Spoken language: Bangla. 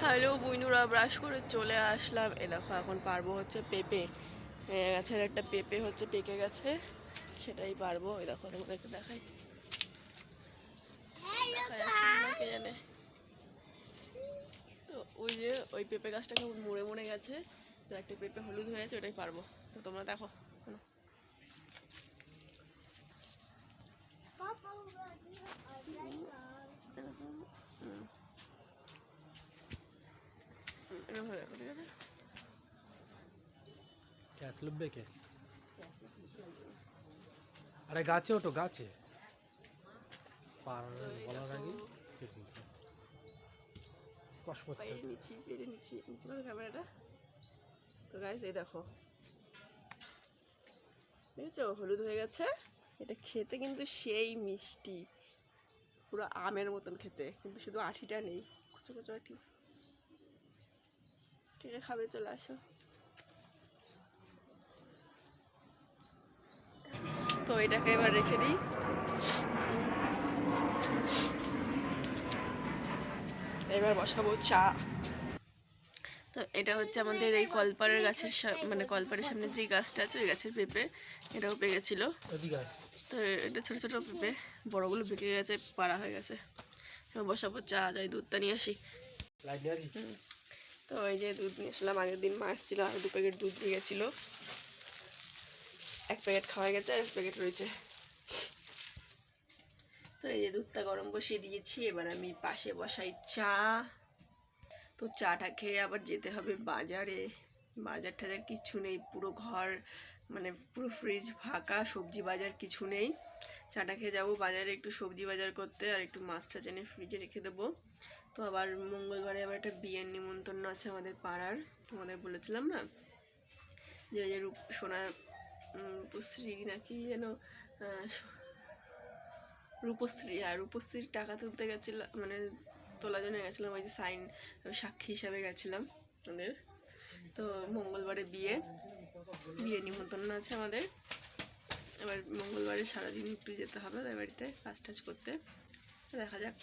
হ্যালো বইনুরা, ব্রাশ করে চলে আসলাম। এ দেখো, এখন পারব হচ্ছে পেঁপে। এ, গাছের একটা পেঁপে হচ্ছে পেকে গেছে, সেটাই পারব। ওই দেখো, তোমাদেরকে দেখাই। জানে। তো ওই যে, ওই পেঁপে গাছটা কেমন মরে মরে গেছে, তো একটা পেঁপে হলুদ হয়ে গেছে ওটাই পারব। তো তোমরা দেখো ঠিক আছে? গ্যাস লুববে কে? আরে গাছে ওটো গাছে। পার বলার আগে কষ্ট করছে পেরে পেরে নিচ্ছি নিচে করো ক্যামেরাটা। তো গাইস এই দেখো। দেখেছ? হলুদ হয়ে গেছে। এটা খেতে কিন্তু সেই মিষ্টি। পুরো আমের মতন খেতে কিন্তু শুধু আঠিটা নেই। কুচো কুচো আঠি। ঠিক খাবে চলে আসো। তো এটাকে এবার রেখে দিই। এবার বসাবো চা। তো এটা হচ্ছে আমাদের এই কলপাড়ের গাছের মানে কলপাড়ের সামনে যে গাছটা আছে ওই গাছের পেঁপে। এটাও পেকেছিল তো এটা ছোটো ছোটো পেঁপে বড়গুলো পেকে গেছে পাড়া হয়ে গেছে। এবার বসাবো চা যাই দুধটা নিয়ে আসি। লাইট নিয়ে আসি? তো ওই যে দুধ নিয়ে আসলাম। আগের দিন মা এসেছিল, আর দু প্যাকেট দুধ দিয়ে গেছিল। এক প্যাকেট খাওয়া গেছে, আর এক প্যাকেট রয়েছে। তো এই যে দুধটা গরম বসিয়ে দিয়েছি, এবার আমি পাশে বসাই চা। তো চাটা খেয়ে আবার যেতে হবে বাজারে। বাজার টাজার কিছু নেই, পুরো ঘর মানে পুরো ফ্রিজ ফাঁকা, সবজি বাজার কিছু নেই। চাটা খেয়ে যাব, বাজারে একটু সবজি বাজার করতে আর একটু মাছ টাছ এনে ফ্রিজে রেখে দেবো। তো আবার মঙ্গলবারে আবার একটা বিয়ের নিমন্ত্রণ আছে আমাদের পাড়ার, তোমাদের বলেছিলাম না? যে ওই যে রূপ, সোনা রূপশ্রী নাকি যেন রূপশ্রী আর রূপশ্রীর টাকা তুলতে গেছিলাম মানে তোলার জন্য গেছিলাম, ওই যে সাইন সাক্ষী হিসাবে গেছিলাম ওদের। তো মঙ্গলবারে বিয়ে বিয়ে নিমন্ত্রণ আছে আমাদের। এবার মঙ্গলবারে সারাদিন একটু যেতে হবে তাই বাড়িতে কাজ টাজ করতে। দেখা যাক।